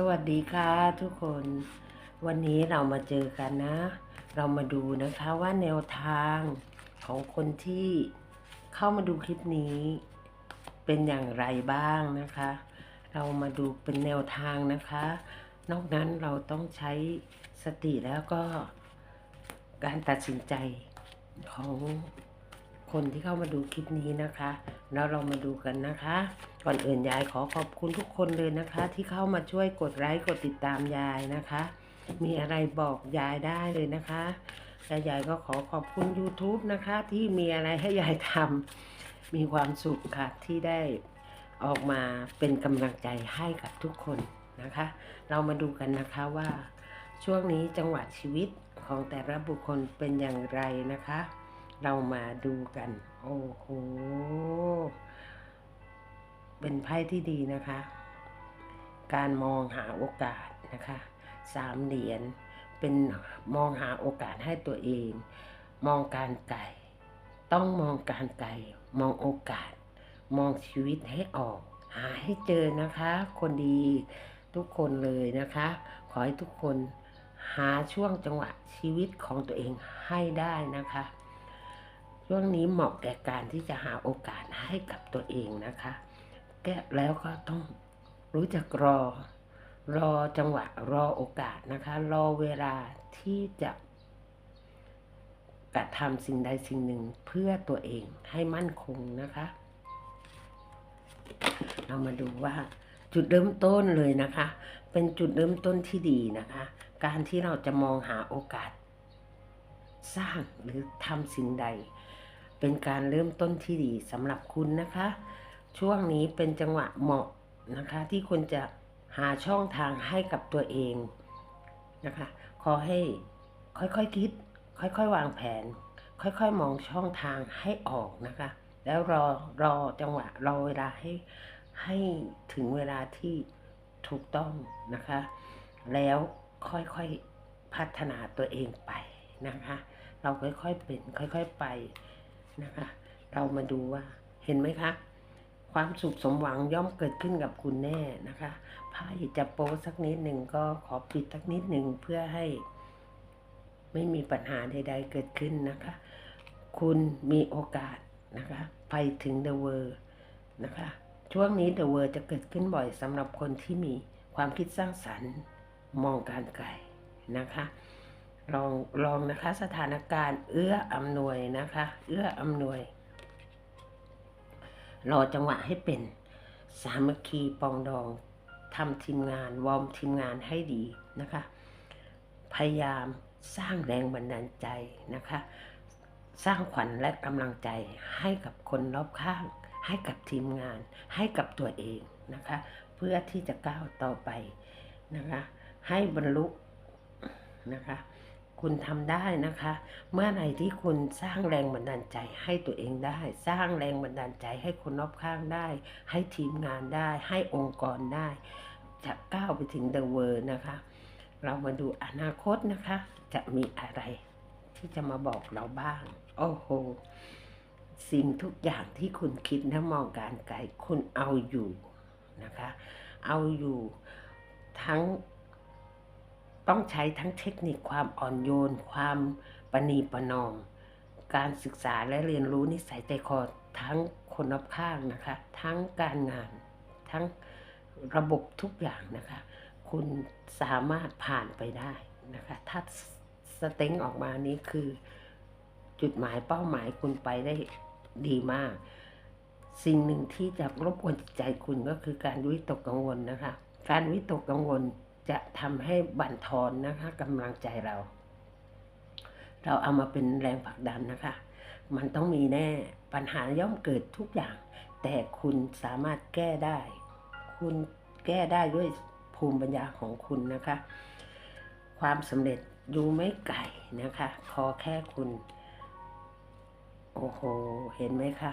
สวัสดีค่ะทุกคนวันนี้เรามาเจอกันนะ เรามาดูนะคะว่าแนวทางของคนที่เข้ามาดูคลิปนี้ เป็นอย่างไรบ้างนะคะ เรามาดูเป็นแนวทางนะคะ นอกนั้นเราต้องใช้สติแล้วก็การตัดสินใจของคนที่เข้ามาดูคลิปนี้นะคะ แล้วเรามาดูกันนะคะ ก่อนอื่นยายขอขอบคุณทุกคนเลยนะคะ ที่เข้ามาช่วยกดไลค์กดติดตามยายนะคะ มีอะไรบอกยายได้เลยนะคะและยายก็ขอขอบคุณ YouTube นะคะ ที่มีอะไรให้ยายทำมีความสุขค่ะที่ได้ออกมาเป็นกำลังใจให้กับทุกคนนะคะ เรามาดูกันนะคะว่าช่วงนี้จังหวะชีวิตของแต่ละบุคคลเป็นอย่างไรนะคะ เรามาดูกัน โอ้โห เป็นไพ่ที่ดีนะคะ การมองหาโอกาสนะคะสามเหรียญเป็นมองหาโอกาสให้ตัวเอง มองการไกลต้องมองการไกลมองโอกาส มองชีวิตให้ออก หาให้เจอนะคะ คนดีทุกคนเลยนะคะ ขอให้ทุกคนหาช่วงจังหวะชีวิตของตัวเองให้ได้นะคะ ช่วงนี้เหมาะแก่การที่จะหาโอกาสให้กับตัวเองนะคะ ก้แล้วก็ต้องรู้จักรอ รอจังหวะรอโอกาสนะคะ รอเวลาที่จะกระทำสิ่งใดสิ่งหนึ่งเพื่อตัวเองให้มั่นคงนะคะ เรามาดูว่าจุดเริ่มต้นเลยนะคะ เป็นจุดเริ่มต้นที่ดีนะคะ การที่เราจะมองหาโอกาส สร้างหรือทำสิ่งใด เป็นการเริ่มต้นที่ดีสำหรับคุณนะคะ ช่วงนี้เป็นจังหวะเหมาะนะคะ ที่คุณจะหาช่องทางให้กับตัวเองนะคะ ขอให้ค่อยๆคคิด ค่อยๆ วางแผน ค่อยๆ มองช่องทางให้ออกนะคะ แล้วรอรอจังหวะรอเวลาให้ให้ถึงเวลาที่ถูกต้องนะคะ แล้วค่อยๆ พัฒนาตัวเองไปนะคะ เราค่อยๆเป็นค่อยๆไปนะคะ เรามาดูว่าเห็นไหมคะ ความสุขสมหวังย่อมเกิดขึ้นกับคุณแน่นะคะไพ่จะโป๊สักนิดหนึ่งก็ขอปิดสักนิดหนึ่งเพื่อให้ ไม่มีปัญหาใด ๆ เกิดขึ้นนะคะ คุณมีโอกาสนะคะไปถึงเดอะเวอร์นะคะ ช่วงนี้เดอะเวอร์จะเกิดขึ้นบ่อยสำหรับคนที่มีความคิดสร้างสรรค์มองการไกลนะคะ ลองลองนะคะสถานการณ์เอื้ออำนวยนะคะ เอื้ออำนวย รอจังหวะให้เป็น สามัคคีปองดองทำทีมงานวอร์มทีมงานให้ดีนะคะ พยายามสร้างแรงบันดาลใจนะคะ สร้างขวัญและกำลังใจให้กับคนรอบข้าง ให้กับทีมงาน ให้กับตัวเองนะคะ เพื่อที่จะก้าวต่อไปนะคะ ให้บรรลุนะคะ คุณทำได้นะคะ เมื่อไหร่ที่คุณสร้างแรงบันดาลใจให้ตัวเองได้ สร้างแรงบันดาลใจให้คนรอบข้างได้ ให้ทีมงานได้ ให้องค์กรได้ จะก้าวไปถึงเดอะเวิร์นะคะ เรามาดูอนาคตนะคะ จะมีอะไร ที่จะมาบอกเราบ้าง โอ้โห สิ่งทุกอย่างที่คุณคิดและมองการไกลคุณเอาอยู่นะคะ เอาอยู่ทั้ง ต้องใช้ทั้งเทคนิคความอ่อนโยน ความประนีประนอม การศึกษาและเรียนรู้นิสัยใจคอทั้งคนรอบข้างนะคะ ทั้งการงาน ทั้งระบบทุกอย่างนะคะ คุณสามารถผ่านไปได้นะคะ ถ้าสเต็งออกมานี้คือ จุดหมายเป้าหมายคุณไปได้ดีมาก สิ่งหนึ่งที่จะรบกวนจิตใจคุณก็คือการวิตกกังวลนะคะ การวิตกกังวล จะทำให้บั่นทอนนะคะกำลังใจเรา เราเอามาเป็นแรงผลักดันนะคะ มันต้องมีแน่ปัญหาย่อมเกิดทุกอย่าง แต่คุณสามารถแก้ได้ คุณแก้ได้ด้วยภูมิปัญญาของคุณนะคะ ความสำเร็จอยู่ไม่ไกลนะคะ ขอแค่คุณ โอ้โห เห็นไหมคะ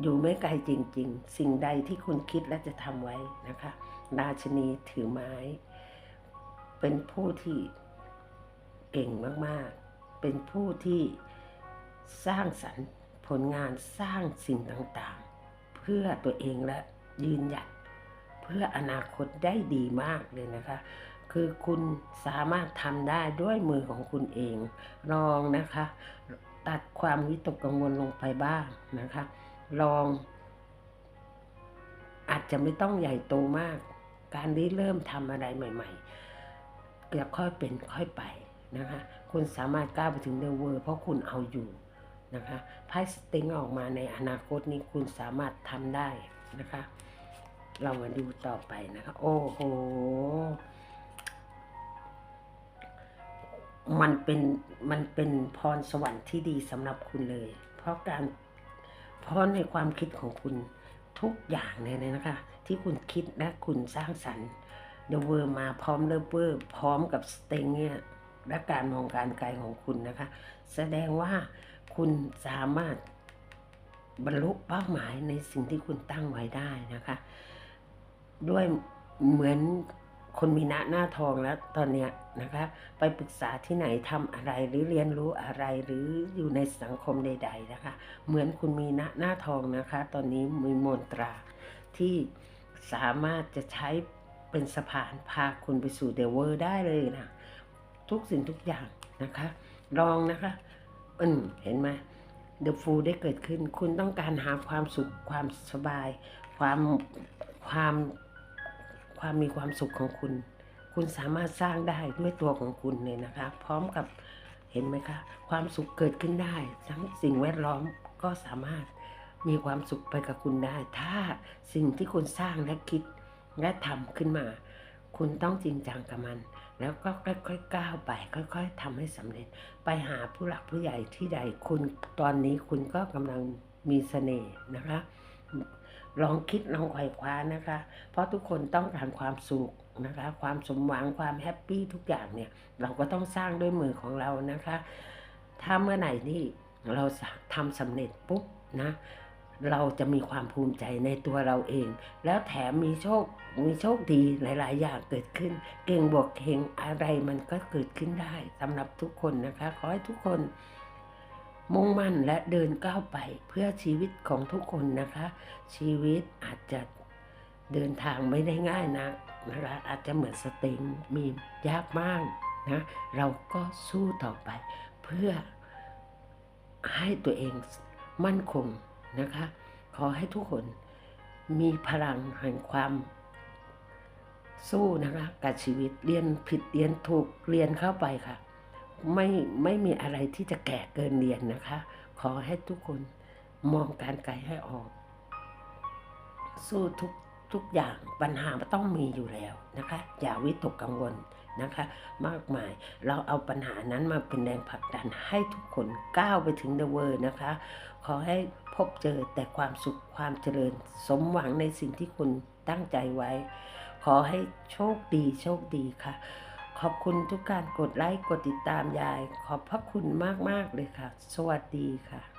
อยู่ไม่ไกลจริง ๆ สิ่งใดที่คุณคิดและจะทำไว้นะคะ ราชนีถือไม้ เป็นผู้ที่เก่งมากๆ เป็นผู้ที่สร้างสรรค์ผลงานสร้างสิ่งต่างๆ เพื่อตัวเองและยืนหยัดเพื่ออนาคตได้ดีมากเลยนะคะ คือคุณสามารถทำได้ด้วยมือของคุณเองลองนะคะ ตัดความวิตกกังวลลงไปบ้างนะคะ ลอง อาจจะไม่ต้องใหญ่โตมาก การที่เริ่มทำอะไรใหม่ ๆ จะค่อยเป็นค่อยไปนะคะคุณสามารถก้าวไปถึงเดเวอร์เพราะคุณเอาอยู่นะคะไพ่สติงออกมาในอนาคตนี้คุณสามารถทำได้นะคะ เรามาดูต่อไปนะคะ โอ้โห มันเป็นมันเป็นพรสวรรค์ที่ดีสำหรับคุณเลย เพราะการเพราะในความคิดของคุณทุกอย่างเลยนะคะ ที่คุณคิดและคุณสร้างสรรค์ เดเวอร์มาพร้อมเลเวอร์พร้อมกับสเต็งเนี่ยและการมองการไกลของคุณนะคะ แสดงว่าคุณสามารถบรรลุเป้าหมายในสิ่งที่คุณตั้งไว้ได้นะคะ ด้วยเหมือนคนมีหน้าหน้าทองแล้วตอนเนี้ยนะคะ ไปปรึกษาที่ไหนทำอะไรหรือเรียนรู้อะไรหรืออยู่ในสังคมใด ๆนะคะ เหมือนคุณมีหน้าหน้าทองนะคะ ตอนนี้มีมนตราที่สามารถจะใช้ เป็นสะพานพาคุณไปสู่เดเวอร์ได้เลยนะทุกสิ่งทุกอย่างนะคะลองนะคะอืมเห็นไหมเดอะฟูได้เกิดขึ้น คุณต้องการหาความสุขความสบาย ความความความมีความสุขของคุณ คุณสามารถสร้างได้ด้วยตัวของคุณเลยนะคะ พร้อมกับเห็นไหมคะความสุขเกิดขึ้นได้ ทั้งสิ่งแวดล้อมก็สามารถมีความสุขไปกับคุณได้ ถ้าสิ่งที่คุณสร้างและคิด และทำขึ้นมา คุณต้องจริงจังกับมัน แล้วก็ค่อยๆก้าวไป ค่อยๆทำให้สำเร็จ ไปหาผู้หลักผู้ใหญ่ที่ใดคุณตอนนี้คุณก็กำลังมีเสน่ห์นะคะ ลองคิดลองไขว่คว้านะคะ เพราะทุกคนต้องการความสุขนะคะ ความสมหวังความแฮปปี้ทุกอย่างเนี่ย เราก็ต้องสร้างด้วยมือของเรานะคะ ถ้าเมื่อไหร่ที่เราทำสำเร็จปุ๊บนะ เราจะมีความภูมิใจในตัวเราเอง แล้วแถมมีโชค มีโชคดีหลาย ๆ อย่างเกิดขึ้น เก่งบวกเฮงอะไรมันก็เกิดขึ้นได้สำหรับทุกคนนะคะ ขอให้ทุกคน มุ่งมั่นและเดินก้าวไปเพื่อชีวิตของทุกคนนะคะ ชีวิตอาจจะเดินทางไม่ได้ง่ายนะนะคะอาจจะเหมือนสเต็งมียากมากนะเราก็สู้ต่อไป เพื่อให้ตัวเองมั่นคง นะคะ ขอให้ทุกคนมีพลังแห่งความ สู้นะคะกับชีวิตเรียนผิดเรียนถูกเรียนเข้าไปค่ะ ไม่ไม่มีอะไรที่จะแก่เกินเรียนนะคะ ขอให้ทุกคนมองการไกลให้ออก สู้ทุก ทุกอย่างปัญหาต้องมีอยู่แล้วนะคะ อย่าวิตกกังวลนะคะ มากมายเราเอาปัญหานั้นมาเป็นแรงผลักดันให้ทุกคนก้าวไปถึงเดอะเวอร์นะคะ ขอให้พบเจอแต่ความสุขความเจริญ สมหวังในสิ่งที่คุณตั้งใจไว้ ขอให้โชคดีโชคดีค่ะ ขอบคุณทุกการกดไลค์กดติดตามยาย ขอบพระคุณมาก ๆ เลยค่ะ สวัสดีค่ะ